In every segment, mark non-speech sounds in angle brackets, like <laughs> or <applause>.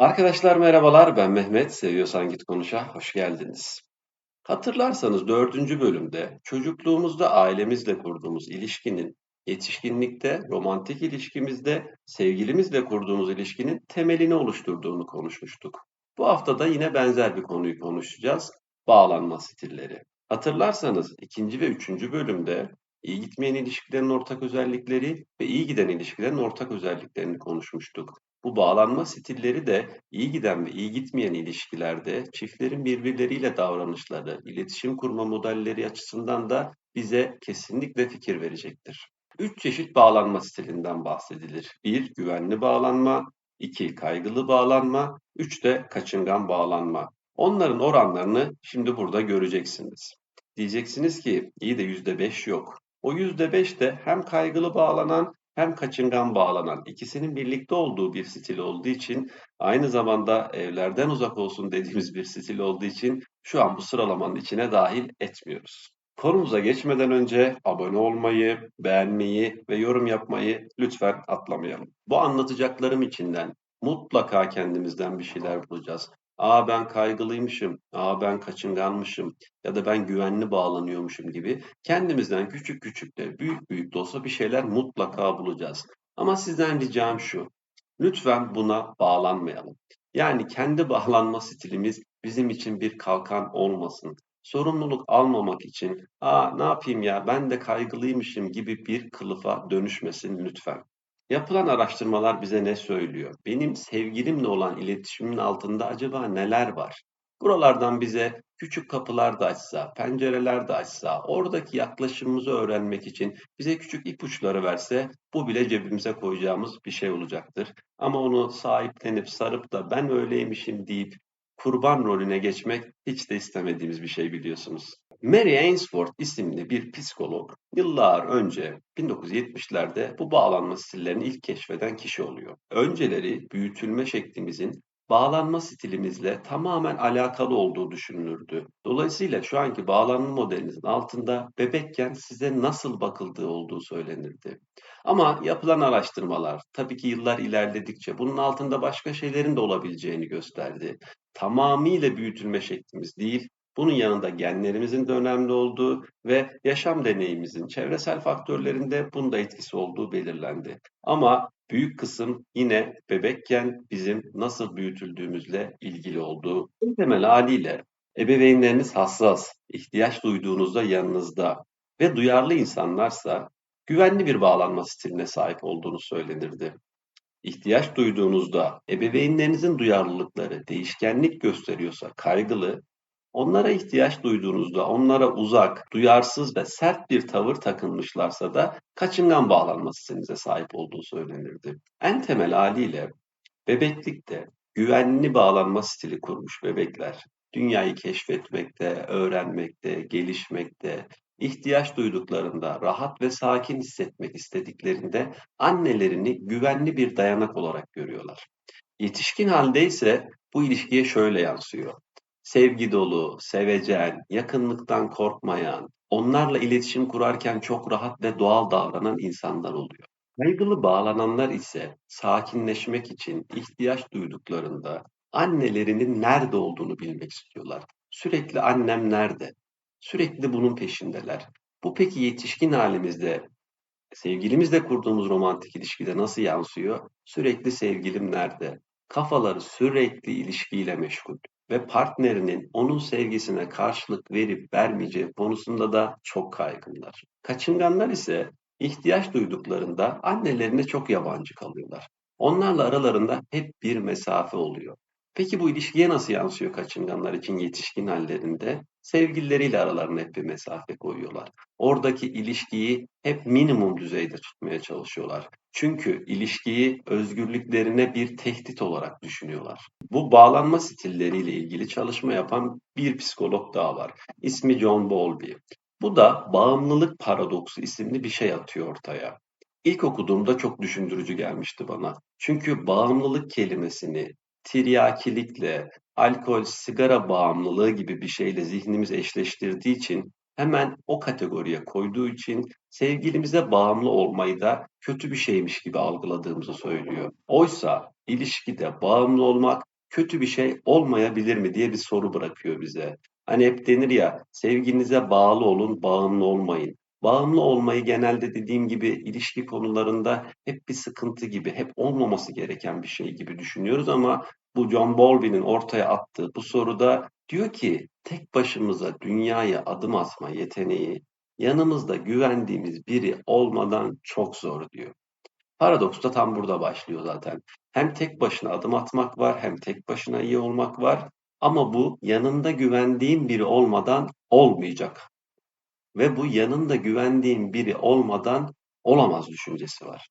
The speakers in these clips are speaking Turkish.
Arkadaşlar merhabalar, ben Mehmet. Seviyorsan Git Konuş'a hoş geldiniz. Hatırlarsanız dördüncü bölümde çocukluğumuzda ailemizle kurduğumuz ilişkinin, yetişkinlikte, romantik ilişkimizde, sevgilimizle kurduğumuz ilişkinin temelini oluşturduğunu konuşmuştuk. Bu hafta da yine benzer bir konuyu konuşacağız. Bağlanma stilleri. Hatırlarsanız ikinci ve üçüncü bölümde iyi gitmeyen ilişkilerin ortak özellikleri ve iyi giden ilişkilerin ortak özelliklerini konuşmuştuk. Bu bağlanma stilleri de iyi giden ve iyi gitmeyen ilişkilerde çiftlerin birbirleriyle davranışları, iletişim kurma modelleri açısından da bize kesinlikle fikir verecektir. Üç çeşit bağlanma stilinden bahsedilir. Bir, güvenli bağlanma, iki, kaygılı bağlanma, üç de kaçıngan bağlanma. Onların oranlarını şimdi burada göreceksiniz. Diyeceksiniz ki iyi de yüzde beş yok. O yüzde beş de hem kaygılı bağlanan hem kaçıngan bağlanan, ikisinin birlikte olduğu bir stil olduğu için aynı zamanda evlerden uzak olsun dediğimiz bir stil olduğu için şu an bu sıralamanın içine dahil etmiyoruz. Konumuza geçmeden önce abone olmayı, beğenmeyi ve yorum yapmayı lütfen atlamayalım. Bu anlatacaklarım içinden mutlaka kendimizden bir şeyler bulacağız. Aa ben kaygılıymışım, aa ben kaçınganmışım ya da ben güvenli bağlanıyormuşum gibi kendimizden küçük küçük de büyük büyük de olsa bir şeyler mutlaka bulacağız. Ama sizden ricam şu, lütfen buna bağlanmayalım. Yani kendi <laughs> bağlanma stilimiz bizim için bir kalkan olmasın. Sorumluluk almamak için, aa ne yapayım ya ben de kaygılıymışım gibi bir kılıfa dönüşmesin lütfen. Yapılan araştırmalar bize ne söylüyor? Benim sevgilimle olan iletişimin altında acaba neler var? Buralardan bize küçük kapılar da açsa, pencereler de açsa, oradaki yaklaşımımızı öğrenmek için bize küçük ipuçları verse bu bile cebimize koyacağımız bir şey olacaktır. Ama onu sahiplenip sarıp da ben öyleymişim deyip kurban rolüne geçmek hiç de istemediğimiz bir şey biliyorsunuz. Mary Ainsworth isimli bir psikolog yıllar önce 1970'lerde bu bağlanma stillerini ilk keşfeden kişi oluyor. Önceleri büyütülme şeklimizin bağlanma stilimizle tamamen alakalı olduğu düşünülürdü. Dolayısıyla şu anki bağlanma modelinizin altında bebekken size nasıl bakıldığı olduğu söylenirdi. Ama yapılan araştırmalar tabii ki yıllar ilerledikçe bunun altında başka şeylerin de olabileceğini gösterdi. Tamamıyla büyütülme şeklimiz değil, bunun yanında genlerimizin de önemli olduğu ve yaşam deneyimimizin çevresel faktörlerinde bunda etkisi olduğu belirlendi. Ama büyük kısım yine bebekken bizim nasıl büyütüldüğümüzle ilgili olduğu. Temel haliyle ebeveynleriniz hassas, ihtiyaç duyduğunuzda yanınızda ve duyarlı insanlarsa güvenli bir bağlanma stiline sahip olduğunu söylenirdi. İhtiyaç duyduğunuzda ebeveynlerinizin duyarlılıkları değişkenlik gösteriyorsa kaygılı, Onlara ihtiyaç duyduğunuzda onlara uzak, duyarsız ve sert bir tavır takınmışlarsa da kaçıngan bağlanması stilinize sahip olduğu söylenirdi. En temel haliyle bebeklikte güvenli bağlanma stili kurmuş bebekler dünyayı keşfetmekte, öğrenmekte, gelişmekte, ihtiyaç duyduklarında, rahat ve sakin hissetmek istediklerinde annelerini güvenli bir dayanak olarak görüyorlar. Yetişkin halde ise bu ilişkiye şöyle yansıyor sevgi dolu, sevecen, yakınlıktan korkmayan, onlarla iletişim kurarken çok rahat ve doğal davranan insanlar oluyor. Kaygılı bağlananlar ise sakinleşmek için ihtiyaç duyduklarında annelerinin nerede olduğunu bilmek istiyorlar. Sürekli annem nerede? Sürekli bunun peşindeler. Bu peki yetişkin halimizde, sevgilimizle kurduğumuz romantik ilişkide nasıl yansıyor? Sürekli sevgilim nerede? Kafaları sürekli ilişkiyle meşgul ve partnerinin onun sevgisine karşılık verip vermeyeceği konusunda da çok kaygılılar. Kaçınganlar ise ihtiyaç duyduklarında annelerine çok yabancı kalıyorlar. Onlarla aralarında hep bir mesafe oluyor. Peki bu ilişkiye nasıl yansıyor kaçınganlar için yetişkin hallerinde? Sevgilileriyle aralarına hep bir mesafe koyuyorlar. Oradaki ilişkiyi hep minimum düzeyde tutmaya çalışıyorlar. Çünkü ilişkiyi özgürlüklerine bir tehdit olarak düşünüyorlar. Bu bağlanma stilleriyle ilgili çalışma yapan bir psikolog daha var. İsmi John Bowlby. Bu da bağımlılık paradoksu isimli bir şey atıyor ortaya. İlk okuduğumda çok düşündürücü gelmişti bana. Çünkü bağımlılık kelimesini tiryakilikle, alkol, sigara bağımlılığı gibi bir şeyle zihnimiz eşleştirdiği için hemen o kategoriye koyduğu için sevgilimize bağımlı olmayı da kötü bir şeymiş gibi algıladığımızı söylüyor. Oysa ilişkide bağımlı olmak kötü bir şey olmayabilir mi diye bir soru bırakıyor bize. Hani hep denir ya, sevginize bağlı olun, bağımlı olmayın. Bağımlı olmayı genelde dediğim gibi ilişki konularında hep bir sıkıntı gibi, hep olmaması gereken bir şey gibi düşünüyoruz ama bu John Bowlby'nin ortaya attığı bu soruda diyor ki tek başımıza dünyaya adım atma yeteneği yanımızda güvendiğimiz biri olmadan çok zor diyor. Paradoks da tam burada başlıyor zaten. Hem tek başına adım atmak var, hem tek başına iyi olmak var. Ama bu yanında güvendiğin biri olmadan olmayacak. Ve bu yanında güvendiğin biri olmadan olamaz düşüncesi var.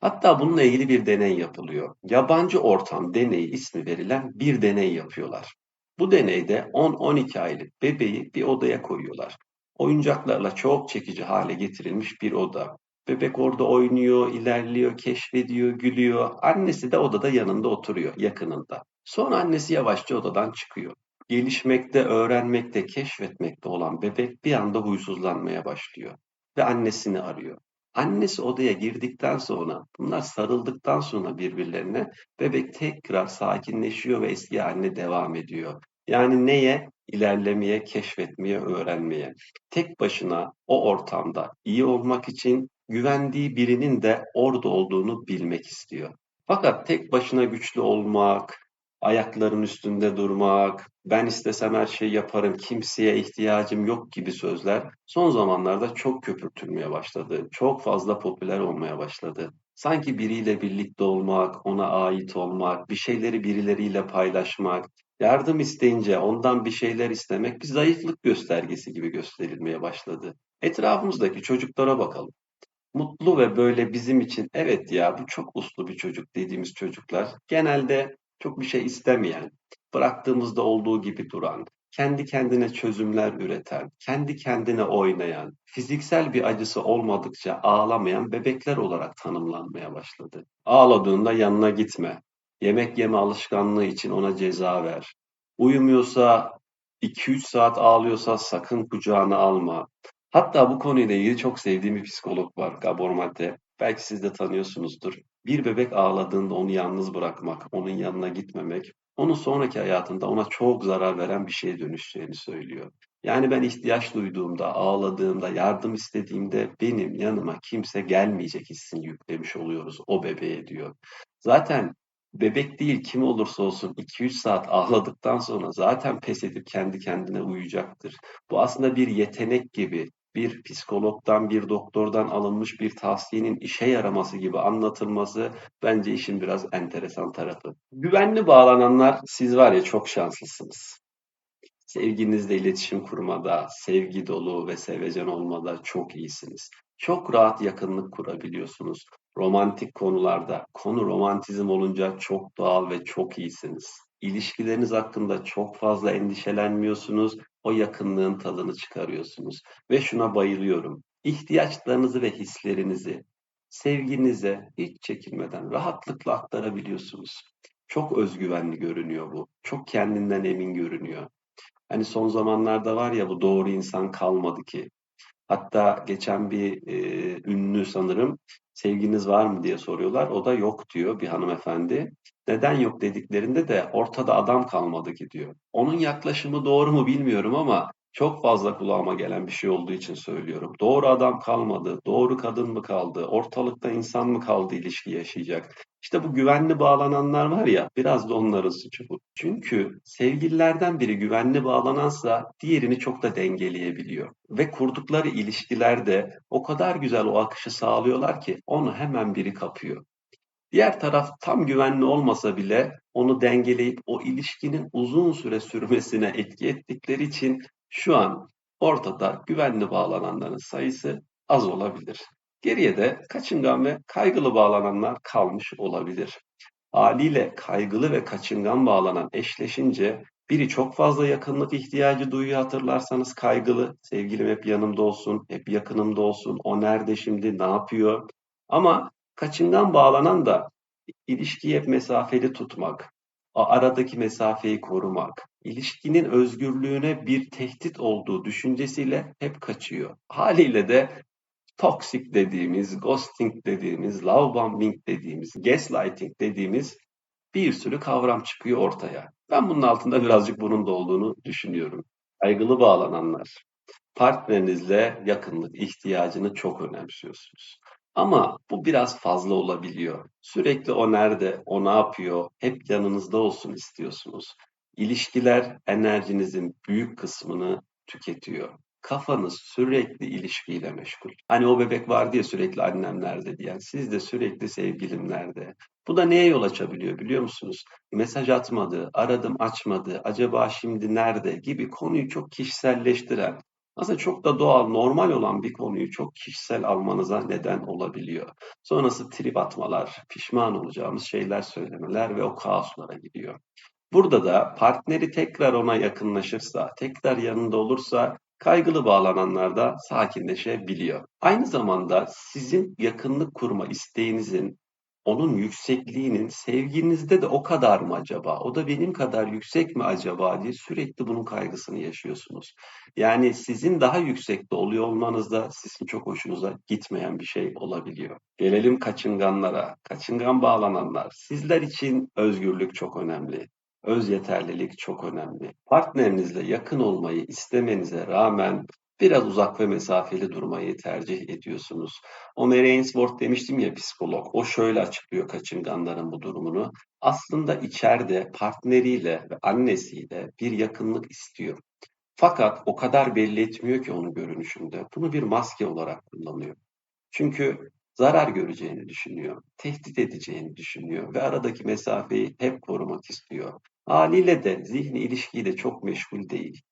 Hatta bununla ilgili bir deney yapılıyor. Yabancı ortam deneyi ismi verilen bir deney yapıyorlar. Bu deneyde 10-12 aylık bebeği bir odaya koyuyorlar. Oyuncaklarla çok çekici hale getirilmiş bir oda. Bebek orada oynuyor, ilerliyor, keşfediyor, gülüyor. Annesi de odada yanında oturuyor, yakınında. Sonra annesi yavaşça odadan çıkıyor. Gelişmekte, öğrenmekte, keşfetmekte olan bebek bir anda huysuzlanmaya başlıyor ve annesini arıyor. Annesi odaya girdikten sonra, bunlar sarıldıktan sonra birbirlerine bebek tekrar sakinleşiyor ve eski haline devam ediyor. Yani neye? İlerlemeye, keşfetmeye, öğrenmeye. Tek başına o ortamda iyi olmak için güvendiği birinin de orada olduğunu bilmek istiyor. Fakat tek başına güçlü olmak, ayakların üstünde durmak, ben istesem her şeyi yaparım, kimseye ihtiyacım yok gibi sözler son zamanlarda çok köpürtülmeye başladı. Çok fazla popüler olmaya başladı. Sanki biriyle birlikte olmak, ona ait olmak, bir şeyleri birileriyle paylaşmak, yardım isteyince ondan bir şeyler istemek bir zayıflık göstergesi gibi gösterilmeye başladı. Etrafımızdaki çocuklara bakalım mutlu ve böyle bizim için evet ya bu çok uslu bir çocuk dediğimiz çocuklar genelde çok bir şey istemeyen, bıraktığımızda olduğu gibi duran, kendi kendine çözümler üreten, kendi kendine oynayan, fiziksel bir acısı olmadıkça ağlamayan bebekler olarak tanımlanmaya başladı. Ağladığında yanına gitme. Yemek yeme alışkanlığı için ona ceza ver. Uyumuyorsa 2-3 saat ağlıyorsa sakın kucağına alma. Hatta bu konuyla ilgili çok sevdiğim bir psikolog var, Gabor Mate. Belki siz de tanıyorsunuzdur. Bir bebek ağladığında onu yalnız bırakmak, onun yanına gitmemek, onun sonraki hayatında ona çok zarar veren bir şeye dönüşeceğini söylüyor. Yani ben ihtiyaç duyduğumda, ağladığımda, yardım istediğimde benim yanıma kimse gelmeyecek hissini yüklemiş oluyoruz o bebeğe diyor. Zaten bebek değil kim olursa olsun 2-3 saat ağladıktan sonra zaten pes edip kendi kendine uyuyacaktır. Bu aslında bir yetenek gibi, bir psikologdan, bir doktordan alınmış bir tavsiyenin işe yaraması gibi anlatılması bence işin biraz enteresan tarafı. Güvenli bağlananlar siz var ya çok şanslısınız. Sevginizle iletişim kurmada, sevgi dolu ve sevecen olmada çok iyisiniz. Çok rahat yakınlık kurabiliyorsunuz. Romantik konularda, konu romantizm olunca çok doğal ve çok iyisiniz. İlişkileriniz hakkında çok fazla endişelenmiyorsunuz. O yakınlığın tadını çıkarıyorsunuz. Ve şuna bayılıyorum. İhtiyaçlarınızı ve hislerinizi sevginize hiç çekinmeden rahatlıkla aktarabiliyorsunuz. Çok özgüvenli görünüyor bu. Çok kendinden emin görünüyor. Hani son zamanlarda var ya bu doğru insan kalmadı ki. Hatta geçen bir e, ünlü sanırım sevginiz var mı diye soruyorlar. O da yok diyor bir hanımefendi. Neden yok dediklerinde de ortada adam kalmadı ki diyor. Onun yaklaşımı doğru mu bilmiyorum ama çok fazla kulağıma gelen bir şey olduğu için söylüyorum. Doğru adam kalmadı, doğru kadın mı kaldı, ortalıkta insan mı kaldı ilişki yaşayacak? İşte bu güvenli bağlananlar var ya, biraz da onların suçu bu. Çünkü sevgililerden biri güvenli bağlanansa diğerini çok da dengeleyebiliyor. Ve kurdukları ilişkilerde o kadar güzel o akışı sağlıyorlar ki onu hemen biri kapıyor. Diğer taraf tam güvenli olmasa bile onu dengeleyip o ilişkinin uzun süre sürmesine etki ettikleri için şu an ortada güvenli bağlananların sayısı az olabilir. Geriye de kaçıngan ve kaygılı bağlananlar kalmış olabilir. Haliyle kaygılı ve kaçıngan bağlanan eşleşince biri çok fazla yakınlık ihtiyacı duyuyor hatırlarsanız kaygılı. Sevgilim hep yanımda olsun, hep yakınımda olsun, o nerede şimdi, ne yapıyor? Ama kaçıngan bağlanan da ilişkiyi hep mesafeli tutmak, aradaki mesafeyi korumak, ilişkinin özgürlüğüne bir tehdit olduğu düşüncesiyle hep kaçıyor. Haliyle de toxic dediğimiz, ghosting dediğimiz, love bombing dediğimiz, gaslighting dediğimiz bir sürü kavram çıkıyor ortaya. Ben bunun altında birazcık bunun da olduğunu düşünüyorum. Kaygılı bağlananlar, partnerinizle yakınlık ihtiyacını çok önemsiyorsunuz. Ama bu biraz fazla olabiliyor. Sürekli o nerede, o ne yapıyor, hep yanınızda olsun istiyorsunuz. İlişkiler enerjinizin büyük kısmını tüketiyor. Kafanız sürekli ilişkiyle meşgul. Hani o bebek vardı ya sürekli annem nerede diyen. Siz de sürekli sevgilim nerede. Bu da neye yol açabiliyor biliyor musunuz? Mesaj atmadı, aradım açmadı, acaba şimdi nerede gibi konuyu çok kişiselleştiren, aslında çok da doğal, normal olan bir konuyu çok kişisel almanıza neden olabiliyor. Sonrası trip atmalar, pişman olacağımız şeyler söylemeler ve o kaoslara gidiyor. Burada da partneri tekrar ona yakınlaşırsa, tekrar yanında olursa kaygılı bağlananlar da sakinleşebiliyor. Aynı zamanda sizin yakınlık kurma isteğinizin onun yüksekliğinin sevginizde de o kadar mı acaba? O da benim kadar yüksek mi acaba diye sürekli bunun kaygısını yaşıyorsunuz. Yani sizin daha yüksekte oluyor olmanız da sizin çok hoşunuza gitmeyen bir şey olabiliyor. Gelelim kaçınganlara, kaçıngan bağlananlar. Sizler için özgürlük çok önemli. Öz yeterlilik çok önemli. Partnerinizle yakın olmayı istemenize rağmen biraz uzak ve mesafeli durmayı tercih ediyorsunuz. O Mary Ainsworth demiştim ya psikolog, o şöyle açıklıyor kaçınganların bu durumunu. Aslında içeride partneriyle ve annesiyle bir yakınlık istiyor. Fakat o kadar belli etmiyor ki onu görünüşünde. Bunu bir maske olarak kullanıyor. Çünkü zarar göreceğini düşünüyor, tehdit edeceğini düşünüyor ve aradaki mesafeyi hep korumak istiyor. Haliyle de zihni ilişkiyle çok meşgul değil.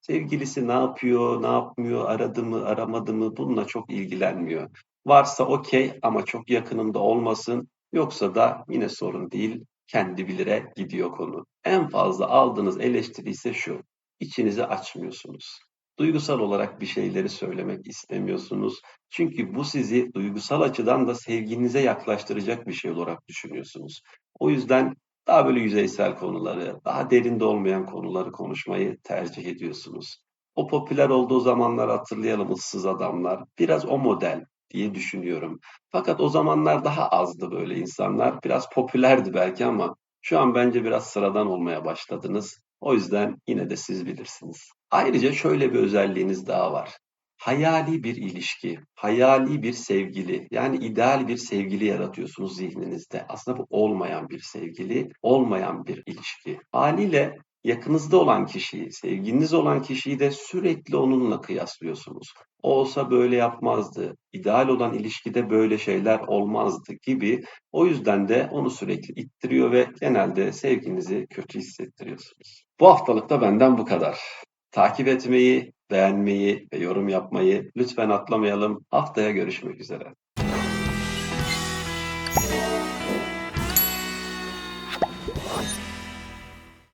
Sevgilisi ne yapıyor, ne yapmıyor, aradı mı, aramadı mı bununla çok ilgilenmiyor. Varsa okey ama çok yakınımda olmasın. Yoksa da yine sorun değil. Kendi bilire gidiyor konu. En fazla aldığınız eleştiri ise şu. İçinizi açmıyorsunuz. Duygusal olarak bir şeyleri söylemek istemiyorsunuz. Çünkü bu sizi duygusal açıdan da sevginize yaklaştıracak bir şey olarak düşünüyorsunuz. O yüzden daha böyle yüzeysel konuları, daha derinde olmayan konuları konuşmayı tercih ediyorsunuz. O popüler olduğu zamanlar hatırlayalım ıssız adamlar. Biraz o model diye düşünüyorum. Fakat o zamanlar daha azdı böyle insanlar. Biraz popülerdi belki ama şu an bence biraz sıradan olmaya başladınız. O yüzden yine de siz bilirsiniz. Ayrıca şöyle bir özelliğiniz daha var hayali bir ilişki, hayali bir sevgili, yani ideal bir sevgili yaratıyorsunuz zihninizde. Aslında bu olmayan bir sevgili, olmayan bir ilişki. Haliyle yakınızda olan kişiyi, sevginiz olan kişiyi de sürekli onunla kıyaslıyorsunuz. O olsa böyle yapmazdı, ideal olan ilişkide böyle şeyler olmazdı gibi. O yüzden de onu sürekli ittiriyor ve genelde sevginizi kötü hissettiriyorsunuz. Bu haftalık da benden bu kadar. Takip etmeyi, beğenmeyi ve yorum yapmayı lütfen atlamayalım. Haftaya görüşmek üzere.